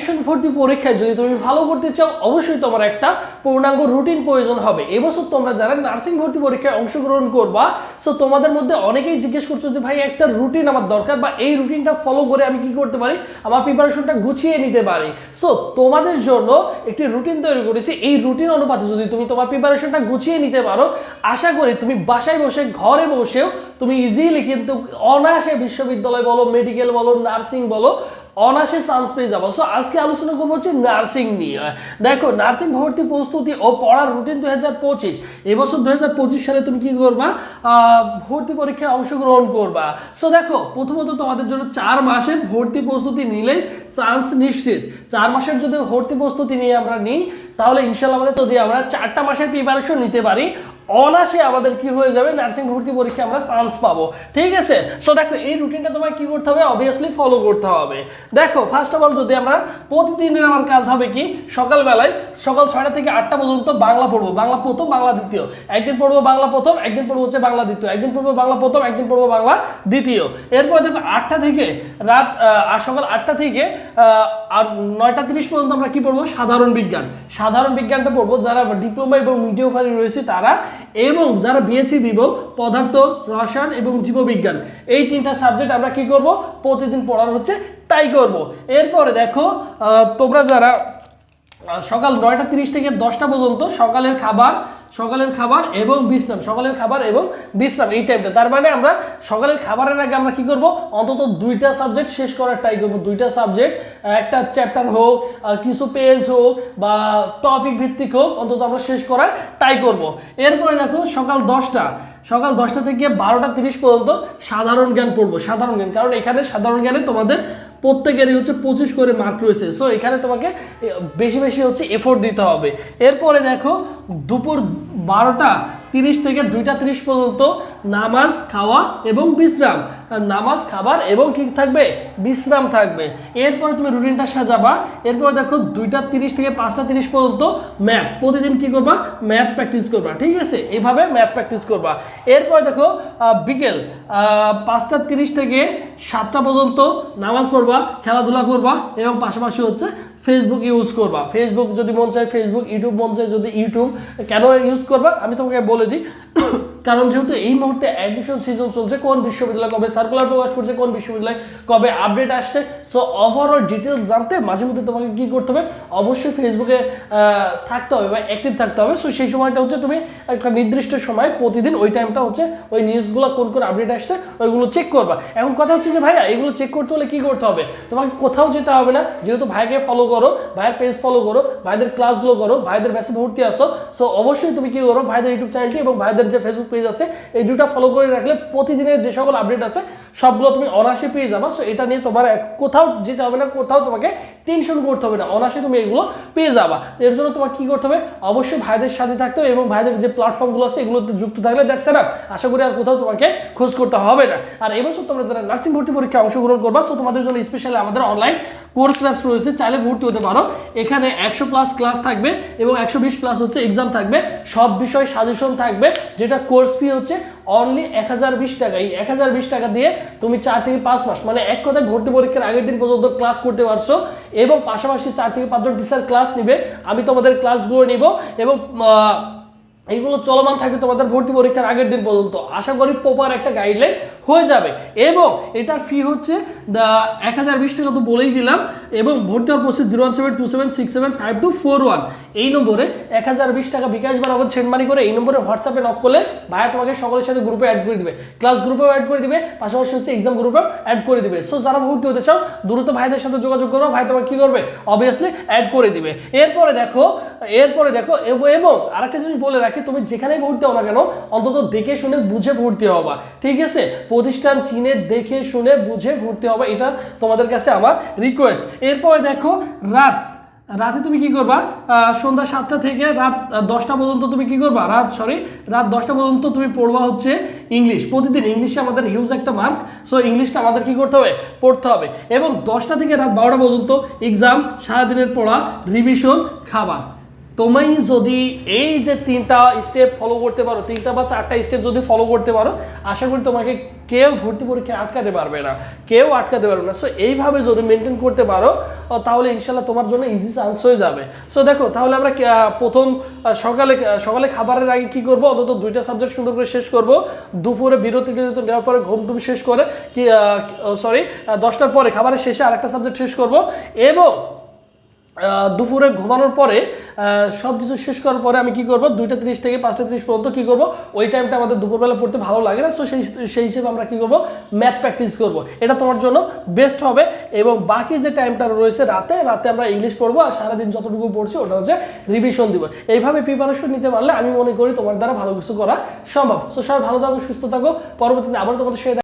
Admission ভর্তি পরীক্ষায় যদি তুমি ভালো করতে চাও, অবশ্যই তোমার একটা পূর্ণাঙ্গ রুটিন প্রয়োজন হবে। এবছর তোমরা যারা নার্সিং ভর্তি পরীক্ষায় অংশগ্রহণ করবা সো তোমাদের মধ্যে অনেকেই জিজ্ঞেস করছ যে, ভাই, একটা রুটিন আমার দরকার বা এই রুটিনটা ফলো করে আমি কি করতে পারি? আমার প্রিপারেশনটা গুছিয়ে নিতে পারি। সো তোমাদের জন্য একটি রুটিন তৈরি করেছি। এই রুটিন অনুপাতে যদি তুমি তোমার প্রিপারেশনটা গুছিয়ে নিতে পারো, আশা করি তুমি বাসায় বসে, ঘরে বসেও তুমি ইজিলি কিন্তু অনায়াসে বিশ্ববিদ্যালয় বলো মেডিকেল বলো নার্সিং বলো অনায়াসে চান্স পেয়ে যাব। সো আজকে আলোচনা করব হচ্ছে নার্সিং নিয়ে। দেখো নার্সিং ভর্তি প্রস্তুতি ও পড়ার রুটিন দুই হাজার পঁচিশ। এবছর দুই হাজার পঁচিশ সালে তুমি কী করবা? ভর্তি পরীক্ষায় অংশগ্রহণ করবা। সো দেখো, প্রথমত তোমাদের জন্য চার মাসের ভর্তি প্রস্তুতি নিলে চান্স নিশ্চিত। চার মাসের যদি ভর্তি প্রস্তুতি নিয়ে আমরা নিই, তাহলে ইনশাল্লাহ আমাদের যদি আমরা চারটা মাসের প্রিপারেশন নিতে পারি অনাসে আমাদের কি হয়ে যাবে? নার্সিং ভর্তি পরীক্ষা আমরা চান্স পাবো। ঠিক আছে? সো দেখো, এই রুটিনটা তোমায় কি করতে হবে? অবভিয়াসলি ফলো করতে হবে। দেখো ফার্স্ট অফ অল যদি আমরা প্রতিদিনের আমার কাজ হবে কি? সকালবেলায় সকাল ছয়টা থেকে আটটা পর্যন্ত বাংলা পড়ব। বাংলা প্রথম, বাংলা দ্বিতীয়। একদিন পড়ব বাংলা প্রথম, একদিন পড়ব হচ্ছে বাংলা দ্বিতীয়। একদিন পড়ব বাংলা প্রথম, একদিন পড়ব বাংলা দ্বিতীয়। এরপর দেখো, আটটা থেকে রাত সকাল আটটা থেকে আর নয়টা তিরিশ পর্যন্ত আমরা কি পড়ব? সাধারণ বিজ্ঞান। সাধারণ বিজ্ঞানটা পড়ব। যারা ডিপ্লোমা এবং মিডিওফারি রয়েছে, তারা এবং যারা বিএসসি দিব, পদার্থ, রসায়ন এবং জীববিজ্ঞান, এই তিনটা সাবজেক্ট আমরা কি করব? প্রতিদিন পড়ার হচ্ছে, তাই করব। এরপরে দেখো তোমরা যারা সকাল নয়টা তিরিশ থেকে দশটা পর্যন্ত সকালের খাবার সকালের খাবার এবং বিশ্রাম, সকালের খাবার এবং বিশ্রাম এই টাইমটা তার মানে আমরা সকালের খাবারের আগে আমরা কি করব? অন্তত দুইটা সাবজেক্ট শেষ করার ট্রাই করব। দুইটা সাবজেক্ট একটা চ্যাপ্টার হোক কিছু পেজ হোক বা টপিক ভিত্তিক হোক, অন্তত আমরা শেষ করার ট্রাই করব। এরপরে দেখো সকাল দশটা। সকাল দশটা থেকে বারোটা তিরিশ পর্যন্ত সাধারণ জ্ঞান পড়ব। সাধারণ জ্ঞান, কারণ এখানে সাধারণ জ্ঞানে তোমাদের প্রত্যেকেরই হচ্ছে পঁচিশ করে মার্ক রয়েছে। সো এখানে তোমাকে বেশি বেশি হচ্ছে এফোর্ট দিতে হবে। এরপরে দেখো, দুপুর বারোটা তিরিশ থেকে দুইটা তিরিশ পর্যন্ত নামাজ, খাওয়া এবং বিশ্রাম। নামাজ, খাবার এবং কি থাকবে? বিশ্রাম থাকবে। এরপরে তুমি রুটিনটা সাজাবা। এরপরে দেখো দুইটা তিরিশ থেকে পাঁচটা তিরিশ পর্যন্ত ম্যাথ। প্রতিদিন কি করবা? ম্যাথ প্র্যাকটিস করবা। ঠিক আছে? এইভাবে ম্যাথ প্র্যাকটিস করবা। এরপরে দেখো বিকেল পাঁচটা তিরিশ থেকে সাতটা পর্যন্ত নামাজ পড়বা, খেলাধুলা করবা এবং পাশাপাশি হচ্ছে ফেসবুক ইউজ করবা। ফেসবুক যদি মন চায় ফেসবুক ইউটিউব মন চায়, যদি ইউটিউব কেন ইউজ করবা? আমি তোমাকে বলে দিই। কারণ যেহেতু এই মুহূর্তে অ্যাডমিশন সিজন চলছে, কোন বিশ্ববিদ্যালয় কবে সার্কুলার প্রকাশ করছে, কোন বিশ্ববিদ্যালয় কবে আপডেট আসছে সো ওভারঅল ডিটেলস জানতে মাঝে মধ্যে তোমাকে কি করতে হবে, অবশ্যই ফেসবুকে থাকতে হবে বা অ্যাক্টিভ থাকতে হবে। সো সেই সময়টা হচ্ছে তুমি একটা নির্দিষ্ট সময় প্রতিদিন ওই টাইমটা হচ্ছে ওই নিউজগুলো কোন কোন আপডেট আসছে, ওইগুলো চেক করবা। এখন কথা হচ্ছে যে ভাইয়া, এগুলো চেক করতে হলে কি করতে হবে? তোমাকে কোথাও যেতে হবে না। যেহেতু ভাইকে ফলো করো, ভাইয়ের পেজ ফলো করো, ভাইদের ক্লাসগুলো করো, ভাইদের মেসেজ ভর্তি আসো। সো অবশ্যই তুমি কি করো, ভাইদের ইউটিউব চ্যানেলটি এবং ভাইদের যে ফেসবুক পেজ আছে, এই দুটা ফলো করে রাখলে প্রতিদিনের যে সকল আপডেট আছে, সবগুলো তুমি অনায়াসে পেয়ে যাবা। সো এটা নিয়ে তোমার কোথাও যেতে হবে না, কোথাও তোমাকে টেনশন করতে হবে না। অনায়াসে তুমি এগুলো পেয়ে যাবা। এর জন্য তোমার কি করতে হবে? অবশ্যই ভাইদের সাথে থাকতে হবে এবং ভাইদের যে প্ল্যাটফর্মগুলো আছে, এগুলোতে যুক্ত থাকলে দ্যাটস এনাফ আশা করি আর কোথাও তোমাকে খোঁজ করতে হবে না। আর এবছর তোমরা যারা নার্সিং ভর্তি পরীক্ষায় অংশগ্রহণ করবা সো তোমাদের জন্য স্পেশালি আমাদের অনলাইন কোর্স ক্লাস রয়েছে। চাইলে ভর্তি হতে পারো। এখানে একশো প্লাস ক্লাস থাকবে এবং একশো বিশ প্লাস হচ্ছে এক্সাম থাকবে। সব বিষয় সাজেশন থাকবে, যেটা কোর্স ফি হচ্ছে অনলি এক হাজার বিশ টাকা। এই এক হাজার বিশ টাকা দিয়ে তুমি চার থেকে পাঁচ মাস মানে এক কথায় ভর্তি পরীক্ষার আগের দিন পর্যন্ত ক্লাস করতে পারছ। এবং পাশাপাশি চার থেকে পাঁচজন টিচার ক্লাস নিবে। আমি তোমাদের ক্লাসগুলো নিব এবং এইগুলো চলমান থাকবে তোমাদের ভর্তি পরীক্ষার আগের দিন পর্যন্ত। আশা করি প্রপার একটা গাইডলাইন হয়ে যাবে। এবং এটার ফি হচ্ছে এক হাজার বিশ টাকা তো বলেই দিলাম। এবং ভর্তি হওয়ার process zero one seven two seven six seven five two four one এই নম্বরে এক হাজার বিশ টাকা বিকাশ বা নগদ করে এই নম্বরে হোয়াটসঅ্যাপে নক করলে ভাইয়া তোমাকে সকলের সাথে গ্রুপে অ্যাড করে দিবে। ক্লাস গ্রুপেও অ্যাড করে দিবে, পাশাপাশি হচ্ছে এক্সাম গ্রুপেও অ্যাড করে দিবে। সো যারা ভর্তি হতে চাও, দ্রুত ভাইদের সাথে যোগাযোগ করবে ভাই তোমাকে কি করবে? অবভিয়াসলি অ্যাড করে দিবে। এরপরে দেখো এরপরে দেখো, এবং আরেকটা জিনিস বলে রাখি, তুমি যেখানেই ভর্তি হও না কেন, অন্তত দেখে শুনে বুঝে ভর্তি হবা। ঠিক আছে? প্রতিষ্ঠান চিনে দেখে শুনে বুঝে ভর্তি হবা, এটা তোমাদের কাছে আমার রিকোয়েস্ট এরপরে দেখো, রাত। রাতে তুমি কি করবা? সন্ধ্যা সাতটা থেকে রাত দশটা পর্যন্ত তুমি কি করবা? রাত সরি রাত দশটা পর্যন্ত তুমি পড়বা হচ্ছে ইংলিশ। প্রতিদিন ইংলিশে আমাদের হিউজ একটা মার্ক সো ইংলিশটা আমাদের কি করতে হবে? পড়তে হবে। এবং দশটা থেকে রাত বারোটা পর্যন্ত এক্সাম সারাদিনের পড়া রিভিশন খাবার। তুমি যদি এই যে তিনটা স্টেপ ফলো করতে পারো, তিনটা বা চারটা স্টেপ যদি ফলো করতে পারো, আশা করি তোমাকে কেউ ভর্তি পরীক্ষায় আটকাতে পারবে না। কেউ আটকাতে পারবে না। সো এইভাবে যদি মেনটেন করতে পারো তাহলে ইনশাল্লাহ তোমার জন্য ইজি চান্স হয়ে যাবে। সো দেখো, তাহলে আমরা প্রথম সকালে সকালে খাবারের আগে কি করব? অন্তত দুইটা সাবজেক্ট সুন্দর করে শেষ করব। দুপুরে বিরতি টিরতি নেওয়ার পরে ঘুম টুম শেষ করে, কি সরি দশটার পরে খাবারের শেষে আরেকটা সাবজেক্ট শেষ করব। এবং দুপুরে ঘুমানোর পরে সব কিছু শেষ করার পরে আমি কি করব? দুইটা ত্রিশ থেকে পাঁচটা ত্রিশ পর্যন্ত কি করব? ওই টাইমটা আমাদের দুপুরবেলা পড়তে ভালো লাগে না সো সেই সেই হিসেবে আমরা কি করব? ম্যাথ প্র্যাকটিস করব। এটা তোমার জন্য বেস্ট হবে এবং বাকি যে টাইমটা রয়েছে রাতে রাতে আমরা ইংলিশ পড়ব আর সারাদিন যতটুকু পড়ছি ওটা হচ্ছে রিভিশন দিব। এইভাবে প্রিপারেশন নিতে পারলে আমি মনে করি তোমার দ্বারা ভালো কিছু করা সম্ভব। সো সবাই ভালো থাকো, সুস্থ থাকো। পরবর্তীতে আবার তোমাদের দেখা